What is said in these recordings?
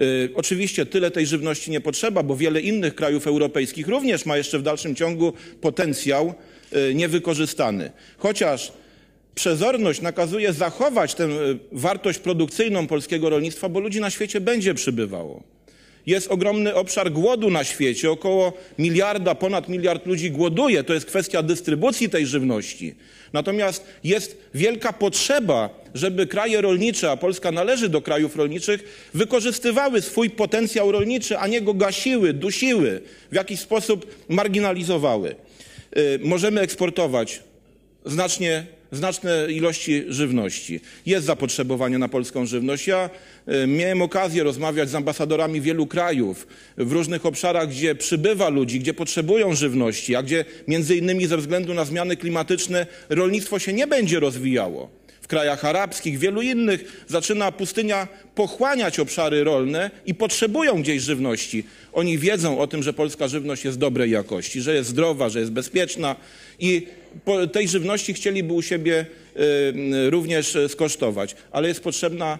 Y, Oczywiście tyle tej żywności nie potrzeba, bo wiele innych krajów europejskich również ma jeszcze w dalszym ciągu potencjał y, niewykorzystany. Chociaż przezorność nakazuje zachować tę y, wartość produkcyjną polskiego rolnictwa, bo ludzi na świecie będzie przybywało. Jest ogromny obszar głodu na świecie, około miliarda, ponad miliard ludzi głoduje. To jest kwestia dystrybucji tej żywności. Natomiast jest wielka potrzeba, żeby kraje rolnicze, a Polska należy do krajów rolniczych, wykorzystywały swój potencjał rolniczy, a nie go gasiły, dusiły, w jakiś sposób marginalizowały. Y, Możemy eksportować znacznie, znaczne ilości żywności. Jest zapotrzebowanie na polską żywność. Ja e, miałem okazję rozmawiać z ambasadorami wielu krajów w różnych obszarach, gdzie przybywa ludzi, gdzie potrzebują żywności, a gdzie między innymi ze względu na zmiany klimatyczne rolnictwo się nie będzie rozwijało. W krajach arabskich, wielu innych zaczyna pustynia pochłaniać obszary rolne i potrzebują gdzieś żywności. Oni wiedzą o tym, że polska żywność jest dobrej jakości, że jest zdrowa, że jest bezpieczna i tej żywności chcieliby u siebie y, również y, skosztować, ale jest potrzebna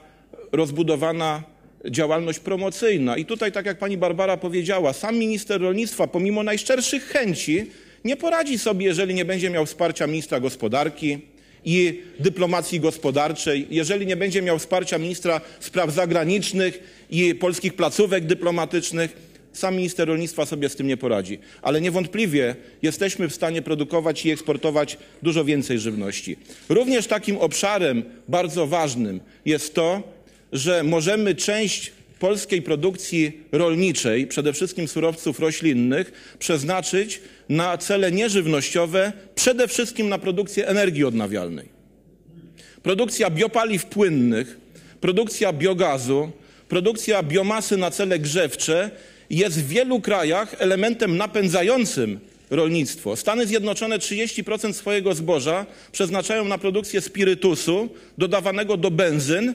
rozbudowana działalność promocyjna. I tutaj, tak jak pani Barbara powiedziała, sam minister rolnictwa, pomimo najszczerszych chęci, nie poradzi sobie, jeżeli nie będzie miał wsparcia ministra gospodarki i dyplomacji gospodarczej, jeżeli nie będzie miał wsparcia ministra spraw zagranicznych i polskich placówek dyplomatycznych. Sam minister rolnictwa sobie z tym nie poradzi, ale niewątpliwie jesteśmy w stanie produkować i eksportować dużo więcej żywności. Również takim obszarem bardzo ważnym jest to, że możemy część polskiej produkcji rolniczej, przede wszystkim surowców roślinnych, przeznaczyć na cele nieżywnościowe, przede wszystkim na produkcję energii odnawialnej. Produkcja biopaliw płynnych, produkcja biogazu, produkcja biomasy na cele grzewcze jest w wielu krajach elementem napędzającym rolnictwo. Stany Zjednoczone 30% swojego zboża przeznaczają na produkcję spirytusu dodawanego do benzyn.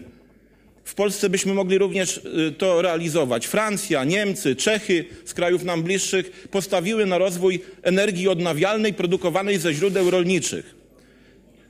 W Polsce byśmy mogli również y, to realizować. Francja, Niemcy, Czechy z krajów nam bliższych postawiły na rozwój energii odnawialnej produkowanej ze źródeł rolniczych.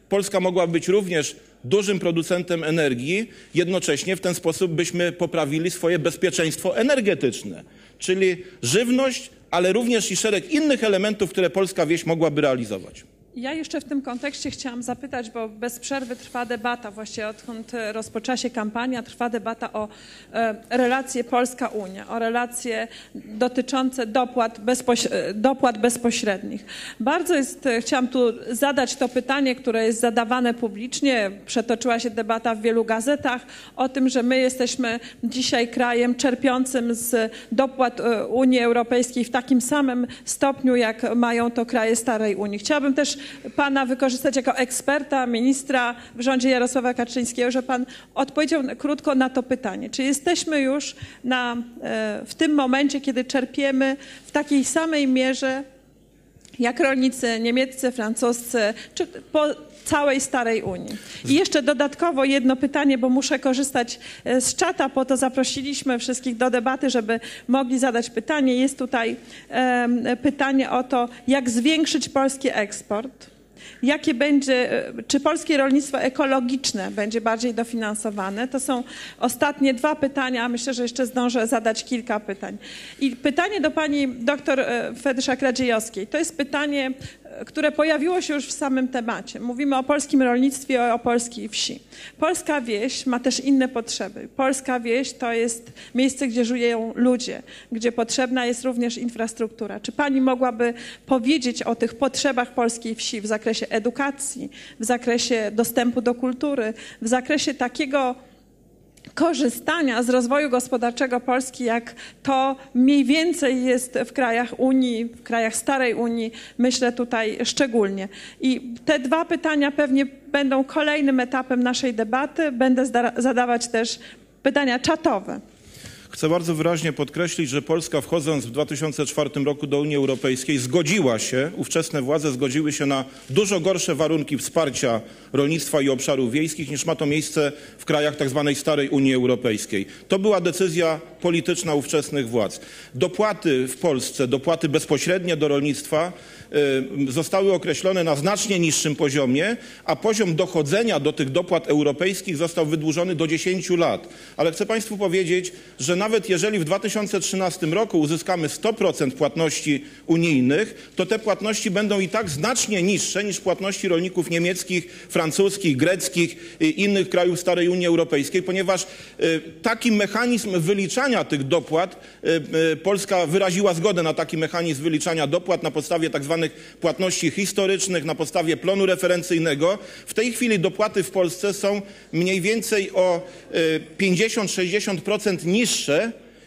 Polska mogła być również dużym producentem energii, jednocześnie w ten sposób byśmy poprawili swoje bezpieczeństwo energetyczne, czyli żywność, ale również i szereg innych elementów, które polska wieś mogłaby realizować. Ja jeszcze w tym kontekście chciałam zapytać, bo bez przerwy trwa debata, właściwie odkąd e, rozpoczęła się kampania, trwa debata o e, relacje Polska-Unia, o relacje dotyczące dopłat, bezpoś- e, dopłat bezpośrednich. Bardzo jest, e, chciałam tu zadać to pytanie, które jest zadawane publicznie, przetoczyła się debata w wielu gazetach o tym, że my jesteśmy dzisiaj krajem czerpiącym z dopłat Unii Europejskiej w takim samym stopniu, jak mają to kraje starej Unii. Chciałabym też pana wykorzystać jako eksperta, ministra w rządzie Jarosława Kaczyńskiego, że pan odpowiedział krótko na to pytanie. Czy jesteśmy już na, e, w tym momencie, kiedy czerpiemy w takiej samej mierze jak rolnicy niemieccy, francuscy, czy po całej starej Unii. I jeszcze dodatkowo jedno pytanie, bo muszę korzystać e, z czata, po to zaprosiliśmy wszystkich do debaty, żeby mogli zadać pytanie. Jest tutaj em, pytanie o to, jak zwiększyć polski eksport. Jakie będzie, e, czy polskie rolnictwo ekologiczne będzie bardziej dofinansowane? To są ostatnie dwa pytania, myślę, że jeszcze zdążę zadać kilka pytań. I pytanie do pani doktor e, Fedyszak-Radziejowskiej. To jest pytanie, które pojawiło się już w samym temacie. Mówimy o polskim rolnictwie, o polskiej wsi. Polska wieś ma też inne potrzeby. Polska wieś to jest miejsce, gdzie żyją ludzie, gdzie potrzebna jest również infrastruktura. Czy pani mogłaby powiedzieć o tych potrzebach polskiej wsi w zakresie edukacji, w zakresie dostępu do kultury, w zakresie takiego korzystania z rozwoju gospodarczego Polski, jak to mniej więcej jest w krajach Unii, w krajach starej Unii, myślę tutaj szczególnie. I te dwa pytania pewnie będą kolejnym etapem naszej debaty. Będę zadawać też pytania czatowe. Chcę bardzo wyraźnie podkreślić, że Polska wchodząc w 2004 roku do Unii Europejskiej zgodziła się, ówczesne władze zgodziły się na dużo gorsze warunki wsparcia rolnictwa i obszarów wiejskich niż ma to miejsce w krajach tzw. starej Unii Europejskiej. To była decyzja polityczna ówczesnych władz. Dopłaty w Polsce, dopłaty bezpośrednie do rolnictwa y, zostały określone na znacznie niższym poziomie, a poziom dochodzenia do tych dopłat europejskich został wydłużony do 10 lat. Ale chcę Państwu powiedzieć, że nawet jeżeli w 2013 roku uzyskamy 100% płatności unijnych, to te płatności będą i tak znacznie niższe niż płatności rolników niemieckich, francuskich, greckich i innych krajów starej Unii Europejskiej, ponieważ y, taki mechanizm wyliczania tych dopłat, y, y, Polska wyraziła zgodę na taki mechanizm wyliczania dopłat na podstawie tak zwanych płatności historycznych, na podstawie planu referencyjnego. W tej chwili dopłaty w Polsce są mniej więcej o y, 50-60% niższe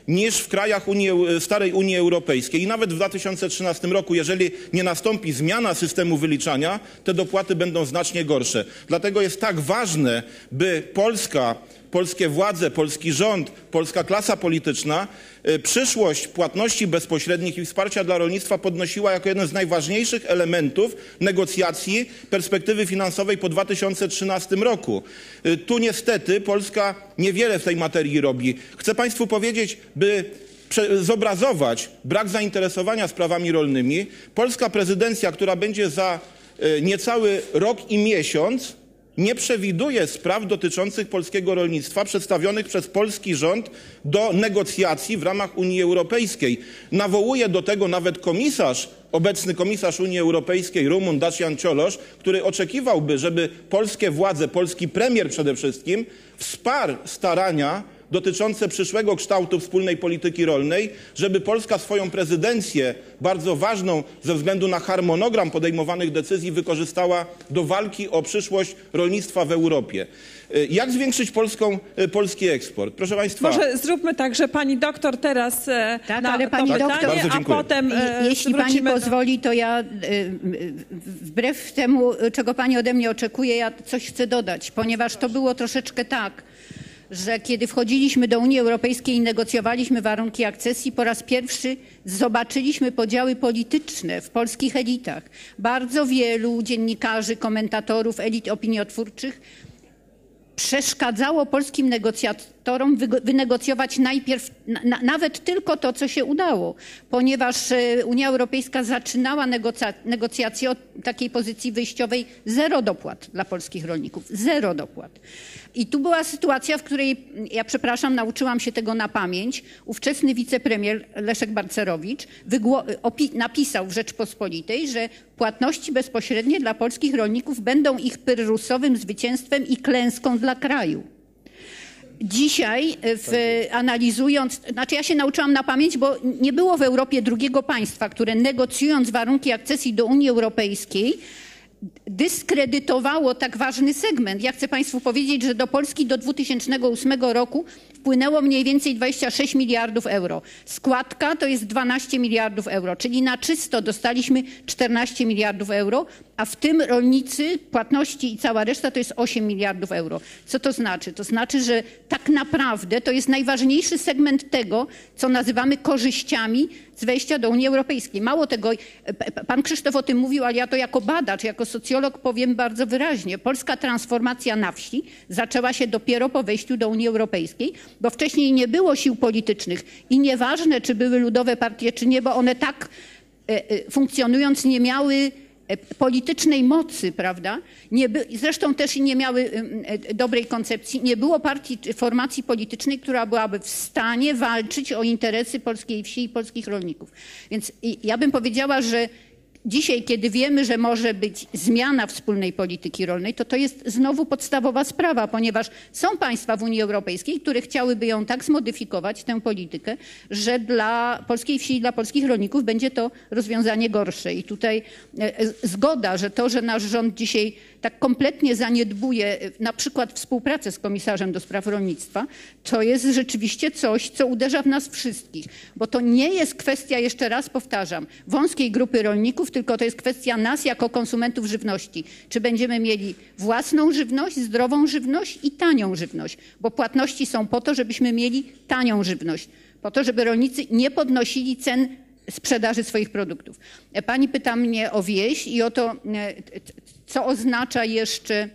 niż w krajach Unii, starej Unii Europejskiej. I nawet w 2013 roku, jeżeli nie nastąpi zmiana systemu wyliczania, te dopłaty będą znacznie gorsze. Dlatego jest tak ważne, by Polska, polskie władze, polski rząd, polska klasa polityczna y, przyszłość płatności bezpośrednich i wsparcia dla rolnictwa podnosiła jako jeden z najważniejszych elementów negocjacji perspektywy finansowej po 2013 roku. Y, Tu niestety Polska niewiele w tej materii robi. Chcę Państwu powiedzieć, by zobrazować brak zainteresowania sprawami rolnymi, polska prezydencja, która będzie za e, niecały rok i miesiąc, nie przewiduje spraw dotyczących polskiego rolnictwa przedstawionych przez polski rząd do negocjacji w ramach Unii Europejskiej. Nawołuje do tego nawet komisarz, obecny komisarz Unii Europejskiej, Rumun Dacian Ciolosz, który oczekiwałby, żeby polskie władze, polski premier przede wszystkim wsparł starania dotyczące przyszłego kształtu wspólnej polityki rolnej, żeby Polska swoją prezydencję, bardzo ważną ze względu na harmonogram podejmowanych decyzji, wykorzystała do walki o przyszłość rolnictwa w Europie. Y, Jak zwiększyć polską, y, polski eksport? Proszę Państwa, Może zróbmy tak, że pani doktor teraz e, Tak, na ale to pani pytanie, doktor- Bardzo a potem e, Je- Jeśli pani pozwoli, to ja y, wbrew temu, czego pani ode mnie oczekuje, ja coś chcę dodać, ponieważ to było troszeczkę tak, że kiedy wchodziliśmy do Unii Europejskiej i negocjowaliśmy warunki akcesji, po raz pierwszy zobaczyliśmy podziały polityczne w polskich elitach. Bardzo wielu dziennikarzy, komentatorów, elit opiniotwórczych przeszkadzało polskim negocjatorom wynegocjować najpierw na, na, nawet tylko to, co się udało, ponieważ e, Unia Europejska zaczynała negocja, negocjacje od takiej pozycji wyjściowej zero dopłat dla polskich rolników. Zero dopłat. I tu była sytuacja, w której, ja przepraszam, nauczyłam się tego na pamięć, ówczesny wicepremier Leszek Barcerowicz napisał w Rzeczpospolitej, że płatności bezpośrednie dla polskich rolników będą ich pyrrusowym zwycięstwem i klęską dla kraju. Dzisiaj, w, analizując, znaczy ja się nauczyłam na pamięć, bo nie było w Europie drugiego państwa, które negocjując warunki akcesji do Unii Europejskiej, dyskredytowało tak ważny segment. Ja chcę Państwu powiedzieć, że do Polski do 2008 roku wpłynęło mniej więcej 26 miliardów euro. Składka to jest 12 miliardów euro, czyli na czysto dostaliśmy 14 miliardów euro, a w tym rolnicy, płatności i cała reszta to jest 8 miliardów euro. Co to znaczy? To znaczy, że tak naprawdę to jest najważniejszy segment tego, co nazywamy korzyściami z wejścia do Unii Europejskiej. Mało tego, p- pan Krzysztof o tym mówił, ale ja to jako badacz, jako socjolog powiem bardzo wyraźnie. Polska transformacja na wsi zaczęła się dopiero po wejściu do Unii Europejskiej, bo wcześniej nie było sił politycznych i nieważne, czy były ludowe partie, czy nie, bo one tak e, e, funkcjonując nie miały e, politycznej mocy, prawda? Nie by, zresztą też nie miały em, e, dobrej koncepcji. Nie było partii, formacji politycznej, która byłaby w stanie walczyć o interesy polskiej wsi i polskich rolników. Więc ja bym powiedziała, że Dzisiaj, kiedy wiemy, że może być zmiana wspólnej polityki rolnej, to to jest znowu podstawowa sprawa, ponieważ są państwa w Unii Europejskiej, które chciałyby ją tak zmodyfikować, tę politykę, że dla polskiej wsi i dla polskich rolników będzie to rozwiązanie gorsze. I tutaj e, e, zgoda, że to, że nasz rząd dzisiaj tak kompletnie zaniedbuje e, na przykład współpracę z komisarzem do spraw rolnictwa, to jest rzeczywiście coś, co uderza w nas wszystkich. Bo to nie jest kwestia, jeszcze raz powtarzam, wąskiej grupy rolników, tylko to jest kwestia nas jako konsumentów żywności. Czy będziemy mieli własną żywność, zdrową żywność i tanią żywność. Bo płatności są po to, żebyśmy mieli tanią żywność. Po to, żeby rolnicy nie podnosili cen sprzedaży swoich produktów. E, Pani pyta mnie o wieś i o to, e, co oznacza jeszcze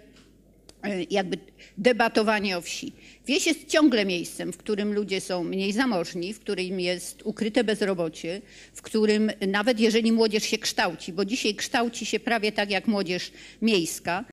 jakby debatowanie o wsi. Wieś jest ciągle miejscem, w którym ludzie są mniej zamożni, w którym jest ukryte bezrobocie, w którym nawet jeżeli młodzież się kształci, bo dzisiaj kształci się prawie tak jak młodzież miejska,